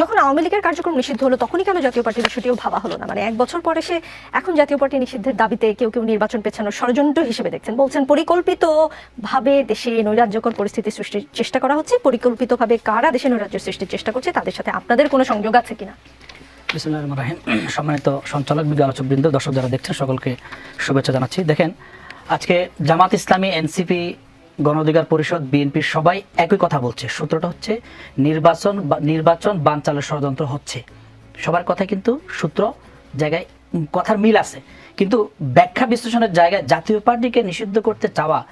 যখন আওয়ামী লীগের কার্যক্রম নিষিদ্ধ হলো, তখনই কেন জাতীয় পার্টির বিষয়টিও ভাবা হলো না? মানে এক বছর পরে সে এখন জাতীয় পার্টি নিষিদ্ধের দাবিতে কেউ কেউ নির্বাচন পেছানোর ষড়যন্ত্র হিসেবে দেখছেন। বলছেন পরিকল্পিত ভাবে দেশে নৈরাজ্যকর পরিস্থিতি সৃষ্টির চেষ্টা করা হচ্ছে। পরিকল্পিতভাবে কারা দেশে নৈরাজ্য সৃষ্টির চেষ্টা করছে তাদের সাথে আপনাদের কোনো সংযোগ আছে কিনা? রাহিম। সম্মানিত সঞ্চালক বিজ্ঞ আলোচক বৃন্দ দর্শক যারা দেখছেন, সকলকে শুভেচ্ছা জানাচ্ছি। দেখেন, আজকে জামাত ইসলামী, এনসিপি গণ অধিকার পরিষদ, বিএনপি সবাই একই কথা বলছে। সূত্রটা হচ্ছে, নির্বাচন নির্বাচন বানচালের ষড়যন্ত্র হচ্ছে। সবার কথা কিন্তু সূত্র, জায়গায় কথার মিল আছে। কিন্তু ব্যাখ্যা বিশ্লেষণের জায়গায় জাতীয় পার্টিকে নিষিদ্ধ করতে চাওয়া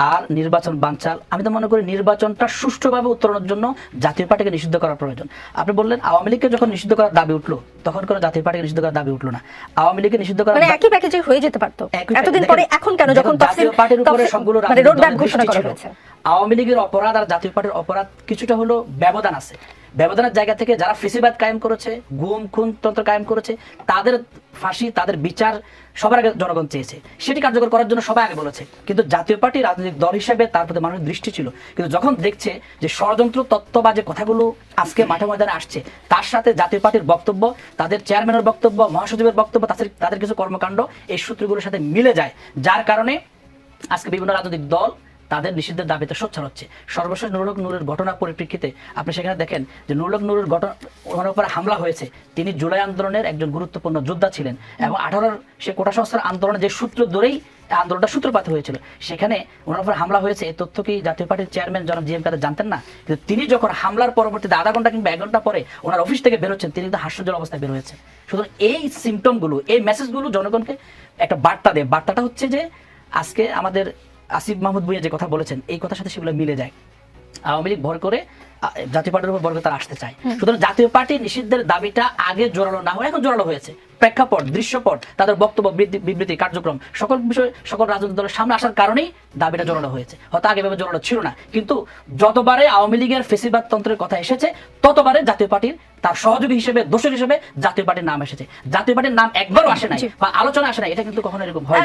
আর নির্বাচন বানচাল। আমি তো মনে করি নির্বাচনটা সুষ্ঠুভাবে উত্তরণের জন্য জাতীয় পার্টিকে নিষিদ্ধ করা প্রয়োজন। আপনি বললেন আওয়ামী লীগকে যখন নিষিদ্ধ করার দাবি উঠল তখন কোনো জাতীয় পার্টিকে নিষিদ্ধ করার দাবি উঠল না। আওয়ামী লীগকে নিষিদ্ধ করা মানে একই প্যাকেজে হয়ে যেতে পারতো এতদিন পরে এখন কেন যখন জাতীয় তফসিল- পার্টির উপরে সবগুলো মানে রাজনৈতিক রোড ম্যাপ ঘোষণা করা হয়েছে। আওয়ামী লীগের অপরাধ আর জাতীয় পার্টির অপরাধ কিছুটা হলো ব্যবধান আছে। ব্যবধানের জায়গা থেকে যারা ফেসিবাদ কায়েম করেছে, গুম, খুন তন্ত্র কায়েম করেছে, তাদের ফাঁসি, তাদের বিচার সবার আগে জনগণ চেয়েছে। সেটি কার্যকর করার জন্য সবাই আগে বলেছে। কিন্তু জাতীয় পার্টি রাজনৈতিক দল হিসেবে তার প্রতি মানুষের দৃষ্টি ছিল। কিন্তু যখন দেখছে যে ষড়যন্ত্র তত্ত্ব বা যে কথাগুলো আজকে মাঠে ময়দানে আসছে, তার সাথে জাতীয় পার্টির বক্তব্য, তাদের চেয়ারম্যানের বক্তব্য, মহাসচিবের বক্তব্য, তাদের তাদের কিছু কর্মকাণ্ড, এই সূত্রগুলোর সাথে মিলে যায়। যার কারণে আজকে বিভিন্ন রাজনৈতিক দল তাদের নিষিদ্ধের দাবিতে সোচ্চার হচ্ছে সর্বশেষ নুরুলক নূরের ঘটনার পরিপ্রেক্ষিতে আপনি সেখানে দেখেন যে নুরুলক নূরের ঘটনা ওনার উপরে হামলা হয়েছে। তিনি জুলাই আন্দোলনের একজন গুরুত্বপূর্ণ যোদ্ধা ছিলেন এবং আঠারোর সে কোটা সংস্থার আন্দোলনের যে সূত্র ধরেই আন্দোলনটা সূত্রপাত হয়েছিল, সেখানে ওনার উপর হামলা হয়েছে। এই তথ্য কি জাতীয় পার্টির চেয়ারম্যান জনাব জি এম কাদের জানতেন না? কিন্তু তিনি যখন হামলার পরবর্তীতে আধা ঘণ্টা কিংবা এক ঘণ্টা পরে ওনার অফিস থেকে বেরোচ্ছেন তিনি কিন্তু হাস্যজল অবস্থায় বের হয়েছে সুতরাং এই সিমটমগুলো এই মেসেজগুলো জনগণকে একটা বার্তা দেয়। বার্তাটা হচ্ছে যে আজকে আমাদের আসিফ মাহমুদ ভুইয়া যে কথা বলেছেন এই কথার সাথে সেগুলো মিলে যায়। আওয়ামী লীগ ভর করে জাতীয় পার্টির উপর ভর করে তারা আসতে চায়। সুতরাং জাতীয় পার্টি নিষিদ্ধের দাবিটা আগে জোরালো না হয়ে এখন জোরালো হয়েছে। প্রেক্ষাপট দৃশ্যপট তাদের বক্তব্য বিবৃতি কার্যক্রম সকল বিষয় সকল রাজনৈতিক দলের সামনে আসার কারণেই দাবিটা জোরালো হয়েছে। হয়তো আগে ভাবে জোরালো ছিল না কিন্তু যতবারে আওয়ামী লীগের ফেসিবাদ তন্ত্রের কথা এসেছে ততবারে জাতীয় পার্টির তার সহযোগী হিসেবে দোষর হিসেবে জাতীয় পার্টির নাম এসেছে। জাতীয় পার্টির নাম একবারও আসে নাই বা আলোচনা আসে নাই এটা কিন্তু কখনো এরকম হয়